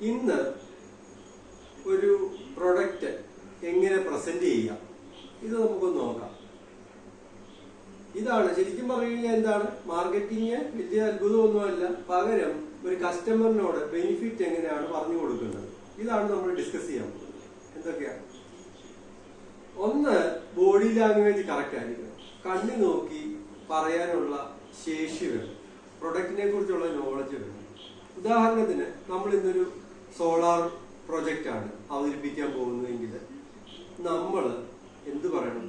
ഇന്ന് ഒരു പ്രൊഡക്റ്റ് എങ്ങനെ പ്രസന്റ് ചെയ്യാം ഇത് നമുക്കൊന്ന് നോക്കാം. ഇതാണ് ശരിക്കും പറഞ്ഞു എന്താണ്? മാർക്കറ്റിംഗ് വലിയ അത്ഭുതമൊന്നുമല്ല. പകരം ഒരു കസ്റ്റമറിനോട് ബെനിഫിറ്റ് എങ്ങനെയാണ് പറഞ്ഞു കൊടുക്കുന്നത്? ഇതാണ് നമ്മൾ ഡിസ്കസ് ചെയ്യാൻ പോകുന്നത്. എന്തൊക്കെയാണ്? ഒന്ന് ബോഡി ലാംഗ്വേജ് കറക്റ്റ് ആയിരിക്കണം. കണ്ണി നോക്കി പറയാനുള്ള ശേഷി വേണം. പ്രൊഡക്റ്റിനെ കുറിച്ചുള്ള നോളജ് വേണം. ഉദാഹരണത്തിന് നമ്മൾ ഇന്നൊരു സോളാർ പ്രോജക്റ്റ് ആണ് അവതരിപ്പിക്കാൻ പോകുന്നതെങ്കിൽ നമ്മൾ എന്ത് പറയണം?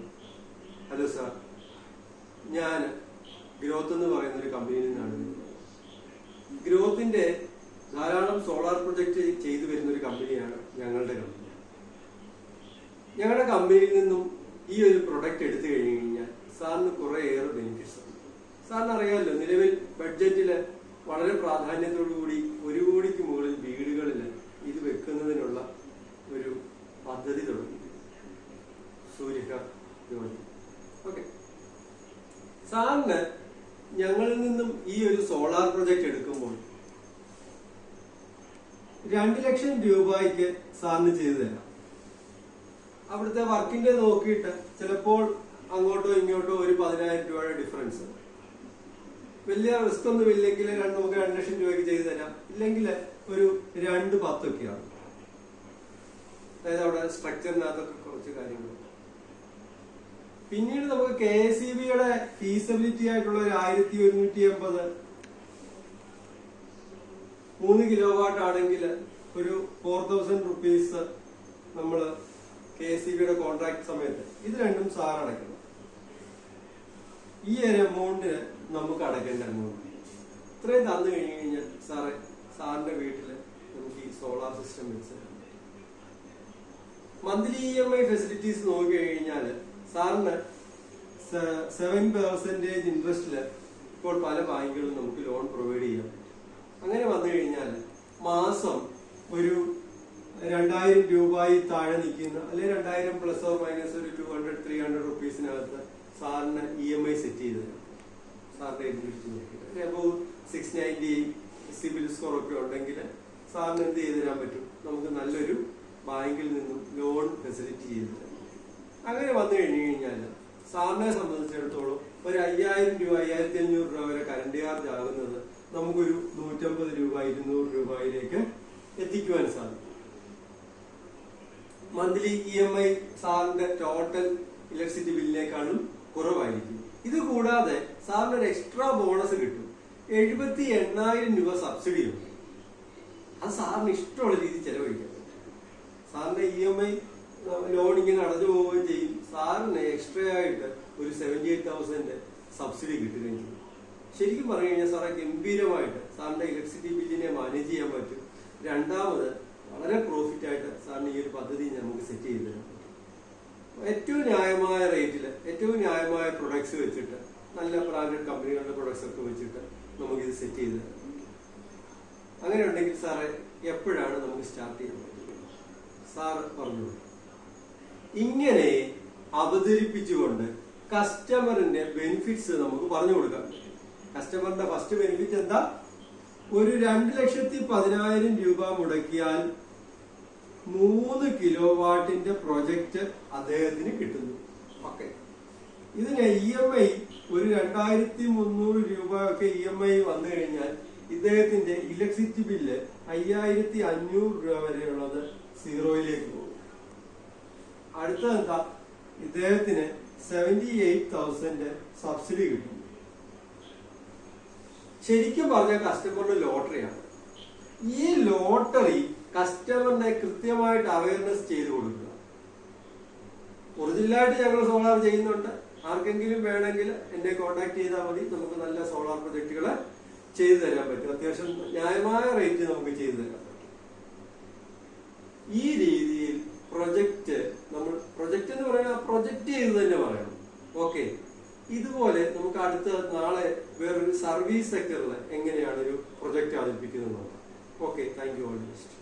ഹലോ സാർ ഞാൻ ഗ്രോത്ത് എന്ന് പറയുന്ന ഒരു കമ്പനിയിൽ നിന്നാണ്. ഗ്രോത്തിന്റെ ധാരാളം സോളാർ പ്രൊജക്റ്റ് ചെയ്തു വരുന്ന ഒരു കമ്പനിയാണ് ഞങ്ങളുടെ കമ്പനി ഞങ്ങളുടെ കമ്പനിയിൽ നിന്നും ഈ ഒരു പ്രൊഡക്റ്റ് എടുത്തു കഴിഞ്ഞു കഴിഞ്ഞാൽ സാറിന് കുറെ ഏറെ ബെനിഫിറ്റ്സ് ഉണ്ട്. സാറിന് അറിയാമല്ലോ നിലവിൽ ബഡ്ജറ്റിൽ വളരെ പ്രാധാന്യത്തോടുകൂടി ഒരു കോടിക്ക് മുകളിൽ വീടുകളിൽ ഇത് വെക്കുന്നതിനുള്ള ഒരു പദ്ധതി തുടങ്ങി. സൂര്യഹ ഓക്കെ. സാറിന് ഞങ്ങളിൽ നിന്നും ഈ ഒരു സോളാർ പ്രൊജക്ട് എടുക്കുമ്പോൾ രണ്ട് ലക്ഷം രൂപയ്ക്ക് സാറിന് ചെയ്തു തരാം. അവിടുത്തെ വർക്കിന്റെ നോക്കിയിട്ട് ചിലപ്പോൾ അങ്ങോട്ടോ ഇങ്ങോട്ടോ ഒരു പതിനായിരം രൂപയുടെ ഡിഫറൻസ് വലിയ റിസ്ക് ഒന്നും ഇല്ലെങ്കിൽ രണ്ട് നമുക്ക് രണ്ട് ലക്ഷം രൂപയ്ക്ക് ചെയ്തു തരാം. ഇല്ലെങ്കിൽ ഒരു രണ്ട് പത്തൊക്കെയാണ്. അതായത് അവിടെ സ്ട്രക്ചറിനകത്തൊക്കെ കുറച്ച് കാര്യങ്ങളുണ്ട് പിന്നീട് നമുക്ക് കെ എസ് ഇ ബിയുടെ ഫീസബിലിറ്റി ആയിട്ടുള്ള ഒരു ആയിരത്തി ഒരുന്നൂറ്റി എൺപത്. മൂന്ന് കിലോ വാട്ട് ആണെങ്കിൽ ഒരു ഫോർ തൗസൻഡ് റുപ്പീസ് നമ്മൾ കെ എസ് സി ബിയുടെ കോൺട്രാക്ട് സമയത്ത്. ഇത് രണ്ടും സാർ അടയ്ക്കണം. ഈ ഒരു എമൗണ്ട് നമുക്ക് അടക്കേണ്ട എമൗണ്ട് ഇത്രയും തന്നു കഴിഞ്ഞു കഴിഞ്ഞാൽ സാറേ സാറിന്റെ വീട്ടിൽ നമുക്ക് ഈ സോളാർ സിസ്റ്റം വെച്ച് monthly E M I facilities നോക്കി കഴിഞ്ഞാൽ സാറിന് സെവൻ പെർസെന്റേജ് ഇൻട്രസ്റ്റിൽ ഇപ്പോൾ പല ബാങ്കുകളും നമുക്ക് ലോൺ പ്രൊവൈഡ് ചെയ്യാം അങ്ങനെ വന്നു കഴിഞ്ഞാൽ മാസം ഒരു രണ്ടായിരം രൂപയിൽ താഴെ നിൽക്കുന്ന അല്ലെങ്കിൽ രണ്ടായിരം പ്ലസ് ഓർ മൈനസ് ഒരു ടു ഹൺഡ്രഡ് ത്രീ ഹൺഡ്രഡ് റുപ്പീസിനകത്ത് സാറിന് ഇ എം ഐ സെറ്റ് ചെയ്ത് തരാം. സാറിന്റെ എലിജിബിലിറ്റി നോക്കിയിട്ട് സിക്സ് നയന്റി സിബിൽ സ്കോർ ഒക്കെ ഉണ്ടെങ്കിൽ സാറിന് എന്ത് ചെയ്ത് തരാൻ പറ്റും? നമുക്ക് നല്ലൊരു ബാങ്കിൽ നിന്നും ലോൺ ഫെസിലിറ്റി ചെയ്ത് തരാം. അങ്ങനെ വന്നു കഴിഞ്ഞു കഴിഞ്ഞാൽ സാറിനെ സംബന്ധിച്ചിടത്തോളം ഒരു അയ്യായിരം രൂപ അയ്യായിരത്തി അഞ്ഞൂറ് രൂപ വരെ കറണ്ട് ചാർജ് ആകുന്നത് നമുക്കൊരു നൂറ്റമ്പത് രൂപ ഇരുന്നൂറ് രൂപയിലേക്ക് എത്തിക്കുവാൻ സാധിക്കും. മന്ത്ലി ഇ എം ഐ സാറിന്റെ ടോട്ടൽ ഇലക്ട്രിസിറ്റി ബില്ലിനേക്കാളും കുറവായിരിക്കും. ഇത് കൂടാതെ സാറിന് ഒരു എക്സ്ട്രാ ബോണസ് കിട്ടും. എഴുപത്തി എണ്ണായിരം രൂപ സബ്സിഡി ഉണ്ട് അത് സാറിന് ഇഷ്ടമുള്ള രീതിയിൽ ചെലവഴിക്കാം. സാറിന്റെ ഇ എം ഐ ലോൺ ഇങ്ങനെ അടഞ്ഞു പോവുകയും ചെയ്യും. സാറിന് എക്സ്ട്രാ ആയിട്ട് ഒരു സെവന്റി എയ്റ്റ് തൗസൻഡ് സബ്സിഡി കിട്ടുകയും ചെയ്യും. ശരിക്കും പറഞ്ഞു കഴിഞ്ഞാൽ സാറെ ഗംഭീരമായിട്ട് സാറിന്റെ ഇലക്ട്രിസിറ്റി ബില്ലിനെ മാനേജ് ചെയ്യാൻ പറ്റും. രണ്ടാമത് വളരെ പ്രോഫിറ്റ് ആയിട്ട് സാറിന് ഈ ഒരു പദ്ധതി നമുക്ക് സെറ്റ് ചെയ്ത് പറ്റും. ഏറ്റവും ന്യായമായ റേറ്റിൽ ഏറ്റവും ന്യായമായ പ്രൊഡക്ട്സ് വെച്ചിട്ട് നല്ല ബ്രാൻഡഡ് കമ്പനികളുടെ പ്രൊഡക്ട്സ് ഒക്കെ വെച്ചിട്ട് നമുക്ക് ഇത് സെറ്റ് ചെയ്ത് അങ്ങനെ ഉണ്ടെങ്കിൽ സാറെ എപ്പോഴാണ് നമുക്ക് സ്റ്റാർട്ട് ചെയ്യാൻ പറ്റുന്നത്? സാർ പറഞ്ഞു. ഇങ്ങനെ അവതരിപ്പിച്ചുകൊണ്ട് കസ്റ്റമറിന്റെ ബെനിഫിറ്റ്സ് നമുക്ക് പറഞ്ഞു കൊടുക്കാം. കസ്റ്റമറിന്റെ ഫസ്റ്റ് ബെനിഫിറ്റ് എന്താ? ഒരു രണ്ട് ലക്ഷത്തി പതിനായിരം രൂപ മുടക്കിയാൽ മൂന്ന് കിലോ വാട്ടിന്റെ പ്രൊജക്റ്റ് അദ്ദേഹത്തിന് കിട്ടുന്നു. ഓക്കെ ഇതിന് ഇ എം ഐ ഒരു രണ്ടായിരത്തി മുന്നൂറ് രൂപ ഒക്കെ ഇ എം ഐ വന്നു കഴിഞ്ഞാൽ ഇദ്ദേഹത്തിന്റെ ഇലക്ട്രിസിറ്റി ബില്ല് അയ്യായിരത്തി അഞ്ഞൂറ് രൂപ വരെയുള്ളത് സീറോയിലേക്ക് പോകും. അടുത്തത് എന്താ? ഇദ്ദേഹത്തിന് സെവന്റി എയ്റ്റ് തൗസൻഡ് സബ്സിഡി കിട്ടും. ശരിക്കും പറഞ്ഞ കസ്റ്റമറിന് ലോട്ടറിയാണ്. ഈ ലോട്ടറി കസ്റ്റമറിനെ കൃത്യമായിട്ട് അവയർനെസ് ചെയ്ത് കൊടുക്കുക. ഒറിജിനലായിട്ട് ഞങ്ങൾ സോളാർ ചെയ്യുന്നുണ്ട്. ആർക്കെങ്കിലും വേണമെങ്കിൽ എന്നെ കോൺടാക്ട് ചെയ്താൽ മതി. നമുക്ക് നല്ല സോളാർ പ്രൊജക്ടുകൾ ചെയ്തു തരാൻ പറ്റും. അത്യാവശ്യം ന്യായമായ റേറ്റ് നമുക്ക് ചെയ്തു തരാൻ പറ്റും. ഈ രീതിയിൽ പ്രൊജക്റ്റ് നമ്മൾ പ്രൊജക്റ്റ് എന്ന് പറയുന്നത് പ്രൊജക്റ്റ് ചെയ്ത് തന്നെ പറയണം. ഓക്കെ ഇതുപോലെ നമുക്ക് അടുത്ത നാളെ വേറൊരു സർവീസ് സെക്ടറിൽ എങ്ങനെയാണ് ഒരു പ്രൊജക്റ്റ് അവതരിപ്പിക്കുന്നത് നോക്കാം. Okay thank you all best